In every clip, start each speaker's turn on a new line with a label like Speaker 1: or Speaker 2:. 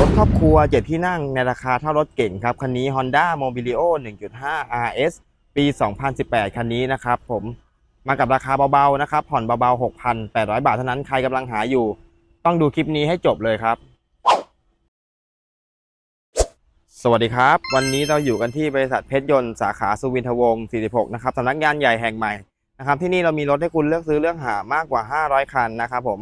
Speaker 1: รถครอบครัวเจ็ดที่นั่งในราคาเท่ารถเก่งครับ คันนี้ Honda Mobilio 1.5 RS ปี 2018 คันนี้นะครับผมมากับราคาเบาๆนะครับ ผ่อนเบาๆ 6,800 บาทเท่านั้นใครกำลังหาอยู่ ต้องดูคลิปนี้ให้จบเลยครับ สวัสดีครับ วันนี้เราอยู่กันที่บริษัทเพชรยนต์สาขาสุวินทวงศ์46 นะครับสำนักงานใหญ่แห่งใหม่นะครับที่นี่เรามีรถให้คุณเลือกซื้อเลือกหามากกว่า 500 คันนะครับผม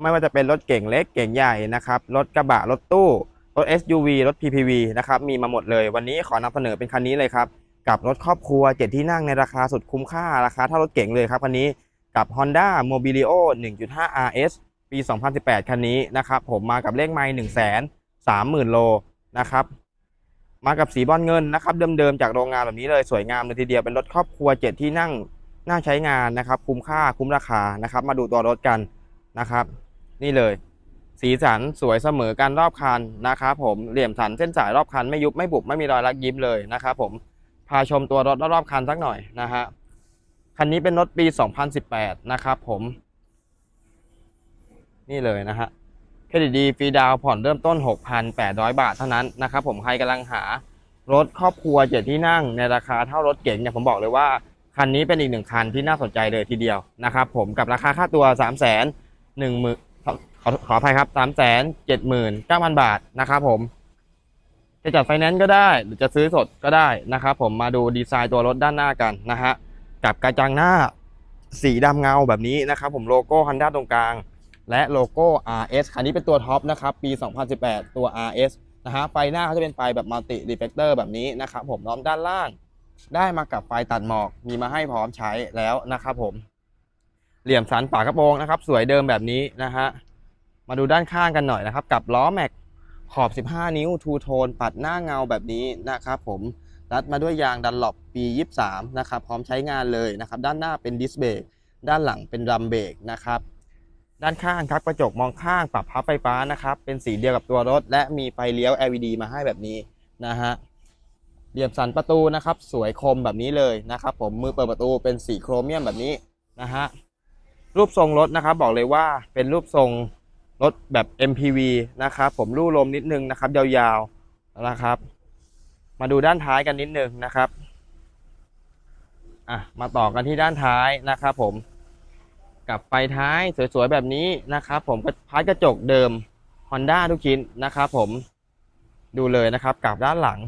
Speaker 1: ไม่ว่าจะเป็นรถเก่งเล็กเก่งใหญ่นะครับ รถกระบะ รถตู้ รถ SUV รถ PPV นะครับ มีมาหมดเลย วันนี้ขอนำเสนอเป็นคันนี้เลยครับ กับรถครอบครัว 7 ที่นั่งในราคาสุดคุ้มค่า ราคาเท่ารถเก่งเลยครับคันนี้ กับ Honda Mobilio 1.5 RS ปี 2018 คันนี้นะครับ ผมมากับเลขไมล์1 3 0 0 0 0 โลนะครับมากับสีบอลเงินนะครับเดิมๆจากโรงงานแบบนี้เลยสวยงามเลยทีเดียวเป็นรถครอบครัว7ที่นั่งน่าใช้งานนะครับ คุ้มค่าคุ้มราคานะครับ มาดูตัวรถกันนะครับ นี่เลย สีสันสวยเสมอกันรอบคันนะครับผมเหลี่ยมสันเส้นสายรอบคันไม่ยุบไม่บุบไม่มีรอยรักยิ้มเลยนะครับผมพาชมตัวรถรอบคันสักหน่อยนะฮะคันนี้เป็นรถปี 2018 นะครับผม นี่เลยนะฮะเครดิตดีฟรีดาวผ่อนเริ่มต้น 6,800 บาทเท่านั้นนะครับผมใครกำลังหารถครอบครัวเจ็ดที่นั่งในราคาเท่ารถเก๋งเนี่ยผมบอกเลยว่า คันนี้เป็นอีกหนึ่งคันที่น่าสนใจเลยทีเดียวนะครับผมกับราคาค่าตัว 3 1 0 0 0 0 0 ขอขอออภัยครับสามแสนเจ็ดหมื่นเก้าพันบาทนะครับผม จะจัดไฟแนนซ์ก็ได้ หรือจะซื้อสดก็ได้นะครับผมมาดูดีไซน์ตัวรถด้านหน้ากันนะฮะกับกระจังหน้าสีดำเงาแบบนี้นะครับผมโลโก้ Honda ตรงกลาง และโลโก้ RS คันนี้เป็นตัวท็อปนะครับปี 2018 ตัว RS นะฮะไฟหน้าเขาจะเป็นไฟแบบมัลติรีเฟกเตอร์แบบนี้นะครับผมล้อมด้านล่าง ได้มากับไฟตัดหมอกมีมาให้พร้อมใช้แล้วนะครับผม เหลี่ยมสันฝากระโปรงนะครับ สวยเดิมแบบนี้นะฮะ มาดูด้านข้างกันหน่อยนะครับ กับล้อแม็กขอบ 15 นิ้วทูโทนปัดหน้าเงาแบบนี้นะครับผมรัดมาด้วยยางดันหลบปี 23 นะครับ พร้อมใช้งานเลยนะครับ ด้านหน้าเป็นดิสเบรกด้านหลังเป็นรัมเบรกนะครับ ด้านข้างครับกระจกมองข้างปรับพับไฟฟ้านะครับ เป็นสีเดียวกับตัวรถ และมีไฟเลี้ยว LED มาให้แบบนี้นะฮะเหลี่ยมสันประตูนะครับ สวยคมแบบนี้เลยนะครับผมมือเปิดประตูเป็นสีโครเมียมแบบนี้นะฮะรูปทรงรถนะครับ บอกเลยว่าเป็นรูปทรง รถแบบ MPV นะครับผมรูลมนิดนึงนะครับ ยาวๆนะครับ มาดูด้านท้ายกันนิดนึงนะครับอะมาต่อกันที่ด้านท้ายนะครับผมกับไฟท้ายสวยๆแบบนี้นะครับ ผมก็พาร์กระจกเดิม Honda ทุกชิ้นนะครับผมดูเลยนะครับกับด้านหลัง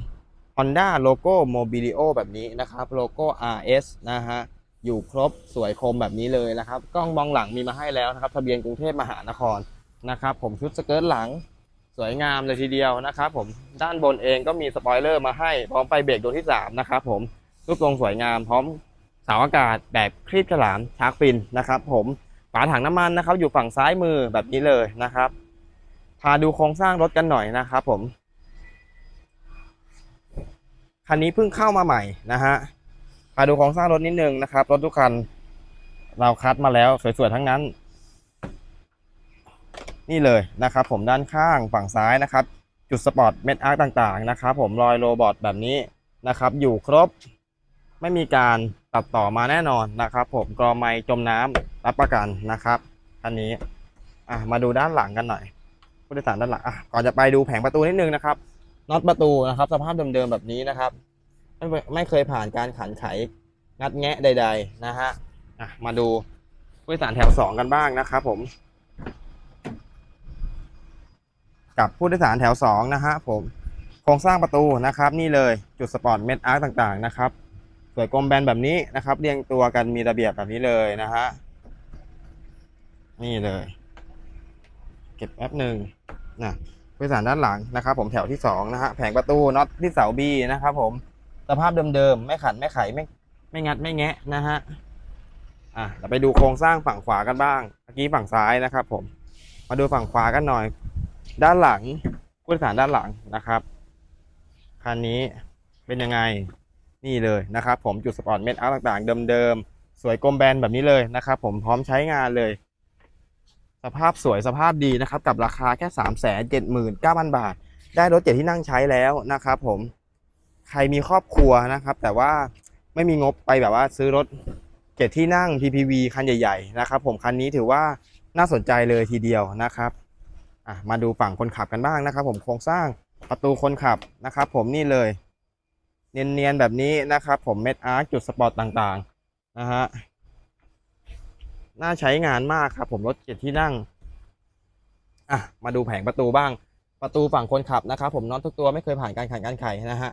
Speaker 1: Honda โลโก้ Mobilio แบบนี้นะครับโลโก้ RS นะฮะอยู่ครบสวยคมแบบนี้เลยนะครับ กล้องมองหลังมีมาให้แล้วนะครับ ทะเบียนกรุงเทพมหานคร นะครับ ผมชุดสเกิร์ตหลังสวยงามเลยทีเดียวนะครับ ผมด้านบนเองก็มีสปอยเลอร์มาให้พร้อมไฟเบรกดวงที่3นะครับผมรูปทรงสวยงามพร้อมเสาอากาศแบบคลีบฉลามชาร์กฟินนะครับ ผมฝาถังน้ำมันนะครับ อยู่ฝั่งซ้ายมือแบบนี้เลยนะครับ พาดูโครงสร้างรถกันหน่อยนะครับ ผมคันนี้เพิ่งเข้ามาใหม่นะฮะมาดูโครงสร้างรถนิดนึงนะครับรถทุกคันเราคัดมาแล้วสวยๆทั้งนั้น นี่เลยนะครับผมด้านข้างฝั่งซ้ายนะครับ จุดสปอร์ตเม็ดอาร์คต่างๆนะครับผมรอยโรบอทแบบนี้นะครับ อยู่ครบไม่มีการตัดต่อมาแน่นอนนะครับผมกรอไม้จมน้ำรับประกันนะครับคันนี้อะมาดูด้านหลังกันหน่อยผู้โดยสารด้านหลังอะก่อนจะไปดูแผงประตูนิดนึงนะครับน็อตประตูนะครับ สภาพเดิมๆแบบนี้นะครับไม่ไม่เคยผ่านการขันไขงัดแงะใด ๆ นะฮะอะมาดูผู้โดยสารแถวสองกันบ้างนะครับผม กับผู้โดยสารแถวสองนะฮะผม โครงสร้างประตูนะครับ นี่เลยจุดสปอร์ตเม็ดอาร์ต่างๆนะครับ สวยกลมแบนแบบนี้นะครับ เรียงตัวกันมีระเบียบแบบนี้เลยนะฮะ นี่เลย เก็บแป๊บหนึ่งนะผู้โดยสารด้านหลังนะครับ ผมแถวที่สองนะฮะแผงประตูน็อตที่เสาบีนะครับ ผมสภาพเดิมๆไม่ขัดไม่ไขไม่ไม่งัดไม่แงะนะฮะอะเราไปดูโครงสร้างฝั่งขวากันบ้าง เมื่อกี้ฝั่งซ้ายนะครับ ผม มาดูฝั่งขวากันหน่อย ด้านหลังผู้โดยสารด้านหลังนะครับคันนี้เป็นยังไงนี่เลยนะครับ ผมจุดสปอร์ตเม็ดอาร์ต่างๆ เดิมๆ สวยกลมแบนแบบนี้เลยนะครับ ผมพร้อมใช้งานเลย สภาพสวยสภาพดีนะครับ กับราคาแค่สามแสนเจ็ดหมื่นเก้าพันบาท ได้รถเจ็ดที่นั่งใช้แล้วนะครับ ผมใครมีครอบครัวนะครับ แต่ว่าไม่มีงบไปแบบว่าซื้อรถเจ็ดที่นั่ง PPV คันใหญ่ ๆ นะครับ ผมคันนี้ถือว่าน่าสนใจเลยทีเดียวนะครับ อะมาดูฝั่งคนขับกันบ้างนะครับ ผมโครงสร้างประตูคนขับนะครับ ผมนี่เลย เนียนๆแบบนี้นะครับ ผมเม็ดอาร์คจุดสปอร์ตต่างๆนะฮะน่าใช้งานมากครับ ผมรถเจ็ดที่นั่งอะมาดูแผงประตูบ้าง ประตูฝั่งคนขับนะครับ ผมน็อตทุกตัวไม่เคยผ่านการขันการไขนะฮะ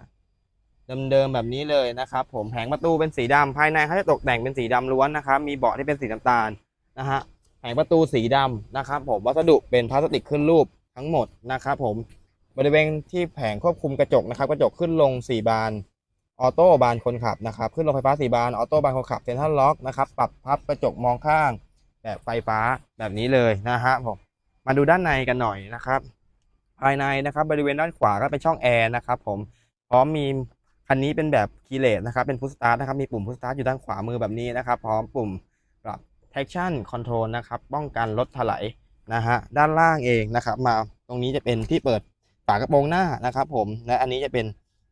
Speaker 1: เดิมๆแบบนี้เลยนะครับ ผมแผงประตูเป็นสีดำภายในเขาจะตกแต่งเป็นสีดำล้วนนะครับ มีเบาะที่เป็นสีน้ำตาลนะฮะ แผงประตูสีดำนะครับผมวัสดุเป็นพลาสติกขึ้นรูปทั้งหมดนะครับผมบริเวณที่แผงควบคุมกระจกนะครับ กระจกขึ้นลง 4 บานออโต้บานคนขับนะครับ ขึ้นลงไฟฟ้า 4 บานออโต้บานคนขับเซ็นทรัลล็อกนะครับปรับพับกระจกมองข้าง แบบไฟฟ้าแบบนี้เลยนะฮะผมมาดูด้านในกันหน่อยนะครับ ภายในนะครับบริเวณด้านขวาก็เป็นช่องแอร์นะครับผมพร้อมมีคันนี้เป็นแบบคีเลสนะครับเป็นพุชสตาร์ทนะครับมีปุ่มพุชสตาร์ทอยู่ด้านขวามือแบบนี้นะครับ พร้อมปุ่มปรับ traction control นะครับ ป้องกันรถถลายนะฮะ ด้านล่างเองนะครับ มาตรงนี้จะเป็นที่เปิดฝากระโปรงหน้านะครับ ผม และอันนี้จะเป็น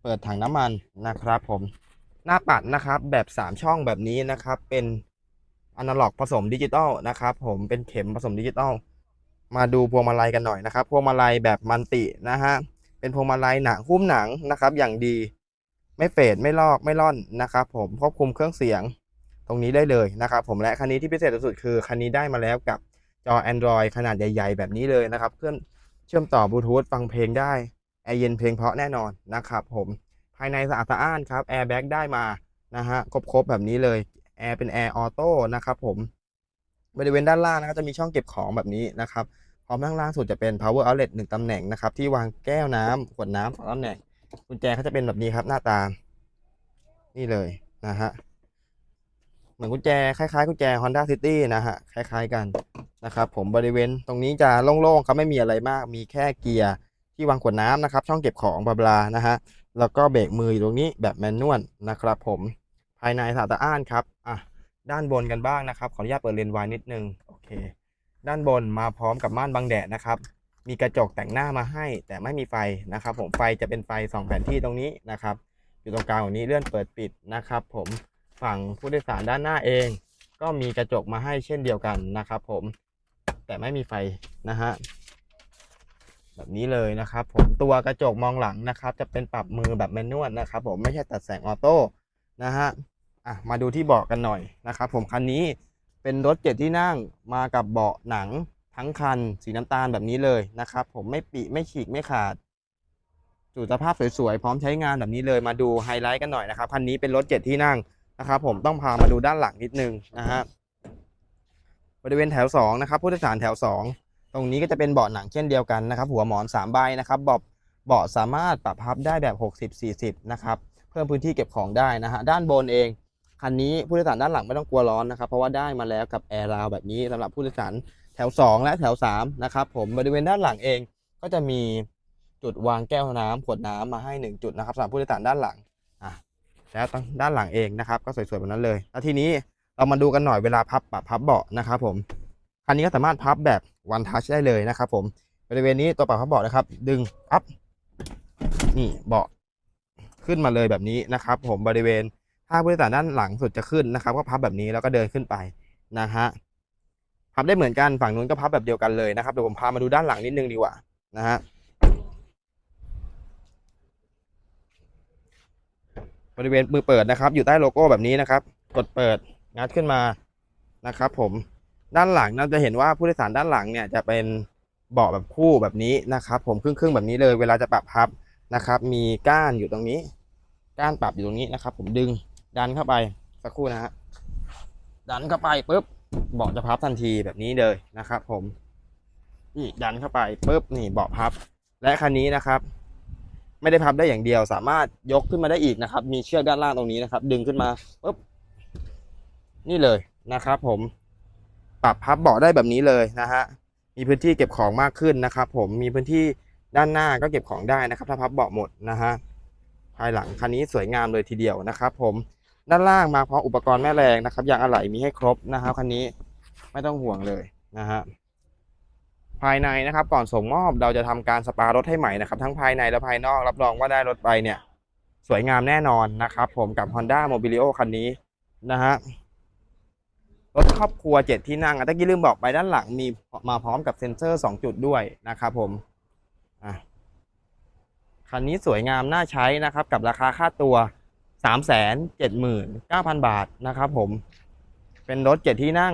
Speaker 1: เปิดถังน้ำมันนะครับ ผม หน้าปัดนะครับแบบ 3 ช่องแบบนี้นะครับ เป็นอนาล็อกผสมดิจิตอลนะครับ ผม เป็นเข็มผสมดิจิตอล มาดูพวงมาลัยกันหน่อยนะครับ พวงมาลัยแบบมันตินะฮะ เป็นพวงมาลัยหนังหุ้มหนังนะครับ อย่างดี ไม่เฟดไม่ลอกไม่ล่อนนะครับ ผม ควบคุมเครื่องเสียง ตรงนี้ได้เลยนะครับผมและคันนี้ที่พิเศษสุดคือคันนี้ได้มาแล้วกับจอ Android ขนาดใหญ่ ๆ แบบนี้เลยนะครับเครื่องเชื่อมต่อบลูทูธฟังเพลงได้แอร์เย็นเพลงเพราะแน่นอนนะครับผมภายในสะอาดสะอ้านครับแอร์แบ็กได้มานะฮะครบๆแบบนี้เลยแอร์เป็นแอร์ออโต้นะครับผมบริเวณด้านล่างนะครับจะมีช่องเก็บของแบบนี้นะครับพร้อมข้างล่างสุดจะเป็น power outlet หนึ่งตำแหน่งนะครับที่วางแก้วน้ำขวดน้ำสองตำแหน่งกุญแจเขาจะเป็นแบบนี้ครับหน้าตา นี่เลยนะฮะ เหมือนกุญแจคล้ายๆกุญแจ Honda City นะฮะคล้ายๆกันนะครับผมบริเวณตรงนี้จะโล่งๆครับไม่มีอะไรมาก มีแค่เกียร์ที่วางขวดน้ำนะครับ ช่องเก็บของบลาบลานะฮะแล้วก็เบรกมืออยู่ตรงนี้แบบแมนนวลนะครับ ผมภายในสะอาอ้านครับอะด้านบนกันบ้างนะครับ ขออนุญาตเปิดเลนส์ไวนิดนึงโอเค ด้านบนมาพร้อมกับม่านบังแดดนะครับ มีกระจกแต่งหน้ามาให้ แต่ไม่มีไฟนะครับ ผมไฟจะเป็นไฟสองแผนที่ตรงนี้นะครับ อยู่ตรงกลางของนี้เลื่อนเปิดปิดนะครับ ผม ฝั่งผู้โดยสารด้านหน้าเอง ก็มีกระจกมาให้เช่นเดียวกันนะครับผมแต่ไม่มีไฟนะฮะแบบนี้เลยนะครับ ผมตัวกระจกมองหลังนะครับ จะเป็นปรับมือแบบแมนนวลนะครับ ผมไม่ใช่ตัดแสงออโต้นะฮะอะมาดูที่เบาะกันหน่อยนะครับ ผมคันนี้เป็นรถเจ็ดที่นั่งมากับเบาะหนังทั้งคัน สีน้ำตาลแบบนี้เลยนะครับ ผมไม่ปีไม่ฉีกไม่ขาดสู่สภาพสวยๆพร้อมใช้งานแบบนี้เลยมาดูไฮไลท์กันหน่อยนะครับคันนี้เป็นรถเจ็ดที่นั่ง นะครับผมต้องพามาดูด้านหลังนิดนึงนะฮะบริเวณแถวสองนะครับผู้โดยสารแถวสองตรงนี้ก็จะเป็นเบาะหนังเช่นเดียวกันนะครับ หัวหมอนสามใบนะครับเบาะเบาะสามารถปรับพับได้แบบ 60-40 นะครับ เพิ่มพื้นที่เก็บของได้นะฮะด้านบนเองคันนี้ผู้โดยสารด้านหลังไม่ต้องกลัวร้อนนะครับ เพราะว่าได้มาแล้วกับแอร์ราวแบบนี้สำหรับผู้โดยสารแถว 2 และแถว3นะครับผมบริเวณด้านหลังเองก็จะมีจุดวางแก้วน้ำขวดน้ำมาให้ 1 จุดนะครับสำหรับผู้โดยสารด้านหลังอะ แล้วด้านหลังเองนะครับ ก็สวยๆแบบนั้นเลย แล้วทีนี้เรามาดูกันหน่อยเวลาพับปรับพับเบาะนะครับผมคันนี้ก็สามารถพับแบบวันทัชได้เลยนะครับผมบริเวณนี้ตัวปรับพับเบาะนะครับ ดึงพับนี่เบาะขึ้นมาเลยแบบนี้นะครับ ผมบริเวณถ้าผู้โดยสารด้านหลังสุดจะขึ้นนะครับ ก็พับแบบนี้แล้วก็เดินขึ้นไปนะฮะพับได้เหมือนกันฝั่งนู้นก็พับแบบเดียวกันเลยนะครับเดี๋ยวผมพามาดูด้านหลังนิดนึงดีกว่านะฮะ บริเวณมือเปิดนะครับ อยู่ใต้โลโก้แบบนี้นะครับ กดเปิดงัดขึ้นมานะครับ ผมด้านหลังเราจะเห็นว่าผู้โดยสารด้านหลังเนี่ยจะเป็นเบาะแบบคู่แบบนี้นะครับ ผมครึ่งๆแบบนี้เลย เวลาจะปรับพับนะครับ มีก้านอยู่ตรงนี้ ก้านปรับอยู่ตรงนี้นะครับ ผมดึงดันเข้าไปสักครู่นะฮะดันเข้าไปปุ๊บเบาะจะพับทันทีแบบนี้เลยนะครับ ผมนี่ดันเข้าไปปุ๊บนี่เบาะพับ และคันนี้นะครับ ไม่ได้พับได้อย่างเดียวสามารถยกขึ้นมาได้อีกนะครับ มีเชือกด้านล่างตรงนี้นะครับ ดึงขึ้นมาปุ๊บนี่เลยนะครับ ผมปรับพับเบาะได้แบบนี้เลยนะฮะมีพื้นที่เก็บของมากขึ้นนะครับ ผมมีพื้นที่ด้านหน้าก็เก็บของได้นะครับ ถ้าพับเบาะหมดนะฮะภายหลังคันนี้สวยงามเลยทีเดียวนะครับ ผมด้านล่างมาพร้อมอุปกรณ์แม่แรงนะครับยางอะไหล่มีให้ครบนะครับคันนี้ไม่ต้องห่วงเลยนะฮะ ภายในนะครับก่อนส่งมอบเราจะทำการสปารถให้ใหม่นะครับทั้งภายในและภายนอกรับรองว่าได้รถไปเนี่ยสวยงามแน่นอนนะครับ ผมกับ Honda Mobilio คันนี้นะฮะรถครอบครัวเจ็ดที่นั่งอะตะกี้ลืมบอกไปด้านหลังมีมาพร้อมกับเซ็นเซอร์สองจุดด้วยนะครับผมอะคันนี้สวยงามน่าใช้นะครับ กับราคาค่าตัว3 7 9 0 0 0บาทนะครับผมเป็นรถเจ็ดที่นั่ง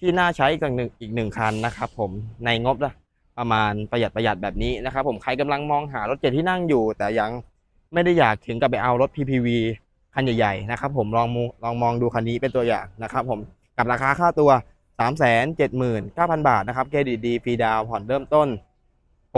Speaker 1: ที่น่าใช้อีกหนึ่งอีกหนึ่งคันนะครับผมในงบละประมาณประหยัดประหยัดแบบนี้นะครับผมใครกำลังมองหารถเจ็ดที่นั่งอยู่ แต่ยังไม่ได้อยากถึงกับไปเอารถ PPV คันใหญ่ๆนะครับผมลองมูลองมองดูคันนี้เป็นตัวอย่างนะครับผมกับราคาค่าตัว 3 7 9 0 0 0 บาทนะครับเครดิตดีฟรีดาวผ่อนเริ่มต้น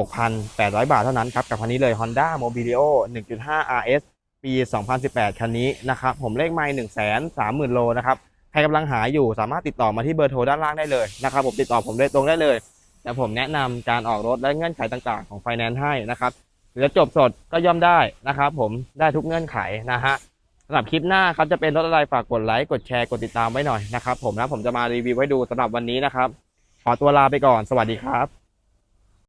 Speaker 1: 6,800 บาทเท่านั้นครับกับคันนี้เลย Honda Mobilio 1.5 RS ปี 2018 คันนี้นะครับผมเลขไมล์1 3 0 0 0 0 โลนะครับ ใครกำลังหาอยู่สามารถติดต่อมาที่เบอร์โทรด้านล่างได้เลยนะครับผมติดต่อผมโดยตรงได้เลยแต่ผมแนะนำการออกรถและเงื่อนไขต่างๆ ของไฟแนนซ์ให้นะครับหรือจบสดก็ย่อมได้นะครับผมได้ทุกเงื่อนไขนะฮะสำหรับคลิปหน้าครับจะเป็นรถอะไรฝากกดไลค์กดแชร์กดติดตามไว้หน่อยนะครับผมนะผมจะมารีวิวให้ดูสำหรับวันนี้นะครับขอตัวลาไปก่อนสวัสดีครับ